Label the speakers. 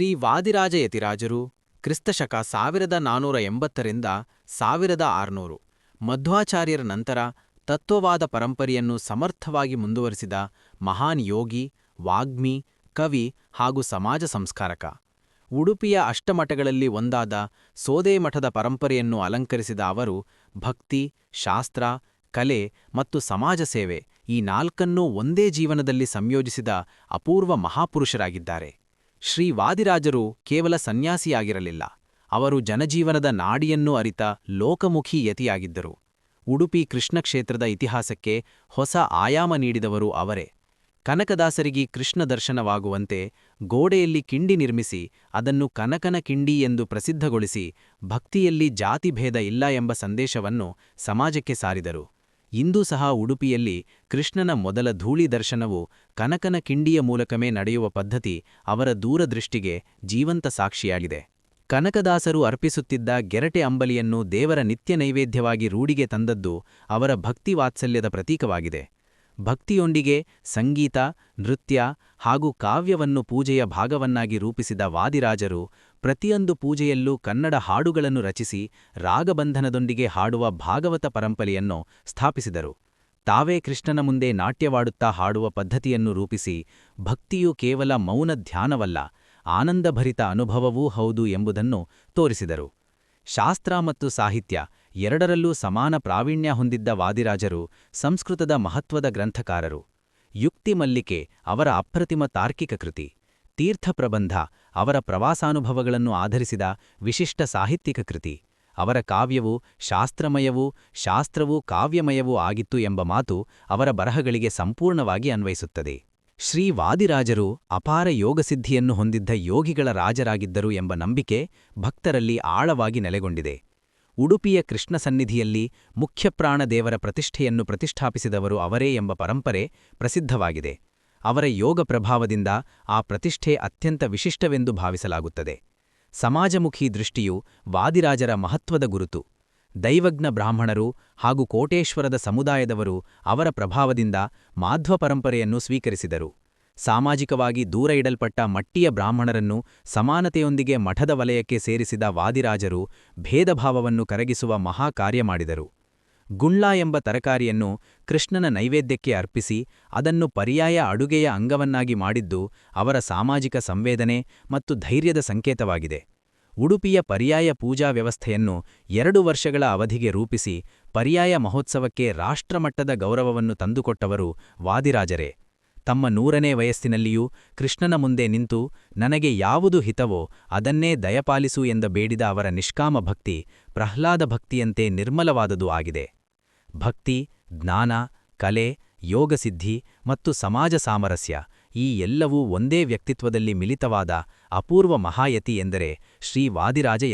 Speaker 1: ಶ್ರೀ ವಾದಿರಾಜ ಯತಿರಾಜರು ಕ್ರಿಸ್ತಶಕ ಸಾವಿರದ ನಾನೂರ ಎಂಬತ್ತರಿಂದ ಸಾವಿರದ ಆರುನೂರು. ಮಧ್ವಾಚಾರ್ಯರ ನಂತರ ತತ್ವವಾದ ಪರಂಪರೆಯನ್ನು ಸಮರ್ಥವಾಗಿ ಮುಂದುವರಿಸಿದ ಮಹಾನ್ ಯೋಗಿ, ವಾಗ್ಮಿ, ಕವಿ ಹಾಗೂ ಸಮಾಜ ಸಂಸ್ಕಾರಕ. ಉಡುಪಿಯ ಅಷ್ಟಮಠಗಳಲ್ಲಿ ಒಂದಾದ ಸೋದೇಮಠದ ಪರಂಪರೆಯನ್ನು ಅಲಂಕರಿಸಿದ ಅವರು ಭಕ್ತಿ, ಶಾಸ್ತ್ರ, ಕಲೆ ಮತ್ತು ಸಮಾಜ ಸೇವೆ ಈ ನಾಲ್ಕನ್ನೂ ಒಂದೇ ಜೀವನದಲ್ಲಿ ಸಂಯೋಜಿಸಿದ ಅಪೂರ್ವ ಮಹಾಪುರುಷರಾಗಿದ್ದಾರೆ. ಶ್ರೀ ವಾದಿರಾಜರು ಕೇವಲ ಸನ್ಯಾಸಿಯಾಗಿರಲಿಲ್ಲ. ಅವರು ಜನಜೀವನದ ನಾಡಿಯನ್ನು ಅರಿತ ಲೋಕಮುಖಿ ಯತಿಯಾಗಿದ್ದರು. ಉಡುಪಿ ಕೃಷ್ಣ ಕ್ಷೇತ್ರದ ಇತಿಹಾಸಕ್ಕೆ ಹೊಸ ಆಯಾಮ ನೀಡಿದವರು ಅವರೇ. ಕನಕದಾಸರಿಗೆ ಕೃಷ್ಣ ದರ್ಶನವಾಗುವಂತೆ ಗೋಡೆಯಲ್ಲಿ ಕಿಂಡಿ ನಿರ್ಮಿಸಿ ಅದನ್ನು ಕನಕನ ಕಿಂಡಿ ಎಂದು ಪ್ರಸಿದ್ಧಗೊಳಿಸಿ ಭಕ್ತಿಯಲ್ಲಿ ಜಾತಿಭೇದ ಇಲ್ಲ ಎಂಬ ಸಂದೇಶವನ್ನು ಸಮಾಜಕ್ಕೆ ಸಾರಿದರು. ಇಂದೂ ಸಹ ಉಡುಪಿಯಲ್ಲಿ ಕೃಷ್ಣನ ಮೊದಲ ಧೂಳಿ ದರ್ಶನವು ಕನಕನ ಕಿಂಡಿಯ ಮೂಲಕವೇ ನಡೆಯುವ ಪದ್ಧತಿ ಅವರ ದೂರದೃಷ್ಟಿಗೆ ಜೀವಂತ ಸಾಕ್ಷಿಯಾಗಿದೆ. ಕನಕದಾಸರು ಅರ್ಪಿಸುತ್ತಿದ್ದ ಗೆರಟೆ ಅಂಬಲಿಯನ್ನು ದೇವರ ನಿತ್ಯ ನೈವೇದ್ಯವಾಗಿ ರೂಢಿಗೆ ತಂದದ್ದು ಅವರ ಭಕ್ತಿವಾತ್ಸಲ್ಯದ ಪ್ರತೀಕವಾಗಿದೆ. ಭಕ್ತಿಯೊಂದಿಗೆ ಸಂಗೀತ, ನೃತ್ಯ ಹಾಗೂ ಕಾವ್ಯವನ್ನು ಪೂಜೆಯ ಭಾಗವನ್ನಾಗಿ ರೂಪಿಸಿದ ವಾದಿರಾಜರು ಪ್ರತಿಯೊಂದು ಪೂಜೆಯಲ್ಲೂ ಕನ್ನಡ ಹಾಡುಗಳನ್ನು ರಚಿಸಿ ರಾಗಬಂಧನದೊಂದಿಗೆ ಹಾಡುವ ಭಾಗವತ ಪರಂಪರೆಯನ್ನು ಸ್ಥಾಪಿಸಿದರು. ತಾವೇ ಕೃಷ್ಣನ ಮುಂದೆ ನಾಟ್ಯವಾಡುತ್ತಾ ಹಾಡುವ ಪದ್ಧತಿಯನ್ನು ರೂಪಿಸಿ ಭಕ್ತಿಯು ಕೇವಲ ಮೌನ ಧ್ಯಾನವಲ್ಲ, ಆನಂದಭರಿತ ಅನುಭವವೂ ಹೌದು ಎಂಬುದನ್ನು ತೋರಿಸಿದರು. ಶಾಸ್ತ್ರ ಮತ್ತು ಸಾಹಿತ್ಯ ಎರಡರಲ್ಲೂ ಸಮಾನ ಪ್ರಾವೀಣ್ಯ ಹೊಂದಿದ್ದ ವಾದಿರಾಜರು ಸಂಸ್ಕೃತದ ಮಹತ್ವದ ಗ್ರಂಥಕಾರರು. ಯುಕ್ತಿ ಮಲ್ಲಿಕೆ ಅವರ ಅಪ್ರತಿಮ ತಾರ್ಕಿಕ ಕೃತಿ. ತೀರ್ಥಪ್ರಬಂಧ ಅವರ ಪ್ರವಾಸಾನುಭವಗಳನ್ನು ಆಧರಿಸಿದ ವಿಶಿಷ್ಟ ಸಾಹಿತ್ಯಿಕ ಕೃತಿ. ಅವರ ಕಾವ್ಯವು ಶಾಸ್ತ್ರಮಯವೂ ಶಾಸ್ತ್ರವೂ ಕಾವ್ಯಮಯವೂ ಆಗಿತ್ತು ಎಂಬ ಮಾತು ಅವರ ಬರಹಗಳಿಗೆ ಸಂಪೂರ್ಣವಾಗಿ ಅನ್ವಯಿಸುತ್ತದೆ. ಶ್ರೀ ವಾದಿರಾಜರು ಅಪಾರ ಯೋಗಸಿದ್ಧಿಯನ್ನು ಹೊಂದಿದ್ದ ಯೋಗಿಗಳ ರಾಜರಾಗಿದ್ದರು ಎಂಬ ನಂಬಿಕೆ ಭಕ್ತರಲ್ಲಿ ಆಳವಾಗಿ ನೆಲೆಗೊಂಡಿದೆ. ಉಡುಪಿಯ ಕೃಷ್ಣ ಸನ್ನಿಧಿಯಲ್ಲಿ ಮುಖ್ಯಪ್ರಾಣ ದೇವರ ಪ್ರತಿಷ್ಠೆಯನ್ನು ಪ್ರತಿಷ್ಠಾಪಿಸಿದವರು ಅವರೇ ಎಂಬ ಪರಂಪರೆ ಪ್ರಸಿದ್ಧವಾಗಿದೆ. ಅವರ ಯೋಗ ಪ್ರಭಾವದಿಂದ ಆ ಪ್ರತಿಷ್ಠೆ ಅತ್ಯಂತ ವಿಶಿಷ್ಟವೆಂದು ಭಾವಿಸಲಾಗುತ್ತದೆ. ಸಮಾಜಮುಖಿ ದೃಷ್ಟಿಯು ವಾದಿರಾಜರ ಮಹತ್ವದ ಗುರುತು. ದೈವಜ್ಞ ಬ್ರಾಹ್ಮಣರು ಹಾಗೂ ಕೋಟೇಶ್ವರದ ಸಮುದಾಯದವರು ಅವರ ಪ್ರಭಾವದಿಂದ ಮಾಧ್ವ ಪರಂಪರೆಯನ್ನು ಸ್ವೀಕರಿಸಿದರು. ಸಾಮಾಜಿಕವಾಗಿ ದೂರ ಇಡಲ್ಪಟ್ಟ ಮಟ್ಟಿಯ ಬ್ರಾಹ್ಮಣರನ್ನು ಸಮಾನತೆಯೊಂದಿಗೆ ಮಠದ ವಲಯಕ್ಕೆ ಸೇರಿಸಿದ ವಾದಿರಾಜರು ಭೇದಭಾವವನ್ನು ಕರಗಿಸುವ ಮಹಾಕಾರ್ಯ ಮಾಡಿದರು. ಗುಂಡ್ಲಾ ಎಂಬ ತರಕಾರಿಯನ್ನು ಕೃಷ್ಣನ ನೈವೇದ್ಯಕ್ಕೆ ಅರ್ಪಿಸಿ ಅದನ್ನು ಪರ್ಯಾಯ ಅಡುಗೆಯ ಅಂಗವನ್ನಾಗಿ ಮಾಡಿದ್ದು ಅವರ ಸಾಮಾಜಿಕ ಸಂವೇದನೆ ಮತ್ತು ಧೈರ್ಯದ ಸಂಕೇತವಾಗಿದೆ. ಉಡುಪಿಯ ಪರ್ಯಾಯ ಪೂಜಾ ವ್ಯವಸ್ಥೆಯನ್ನು ಎರಡು ವರ್ಷಗಳ ಅವಧಿಗೆ ರೂಪಿಸಿ ಪರ್ಯಾಯ ಮಹೋತ್ಸವಕ್ಕೆ ರಾಷ್ಟ್ರಮಟ್ಟದ ಗೌರವವನ್ನು ತಂದುಕೊಟ್ಟವರು ವಾದಿರಾಜರೇ. ತಮ್ಮ ನೂರನೇ ವಯಸ್ಸಿನಲ್ಲಿಯೂ ಕೃಷ್ಣನ ಮುಂದೆ ನಿಂತು ನನಗೆ ಯಾವುದು ಹಿತವೋ ಅದನ್ನೇ ದಯಪಾಲಿಸು ಎಂದ ಬೇಡಿದ ಅವರ ನಿಷ್ಕಾಮ ಭಕ್ತಿ ಪ್ರಹ್ಲಾದ ಭಕ್ತಿಯಂತೆ ನಿರ್ಮಲವಾದುದು ಆಗಿದೆ. ಭಕ್ತಿ, ಜ್ಞಾನ, ಕಲೆ, ಯೋಗಸಿದ್ಧಿ ಮತ್ತು ಸಮಾಜ ಸಾಮರಸ್ಯ ಈ ಎಲ್ಲವೂ ಒಂದೇ ವ್ಯಕ್ತಿತ್ವದಲ್ಲಿ ಮಿಲಿತವಾದ ಅಪೂರ್ವ ಮಹಾಯತಿ ಎಂದರೆ ಶ್ರೀ ವಾದಿರಾಜ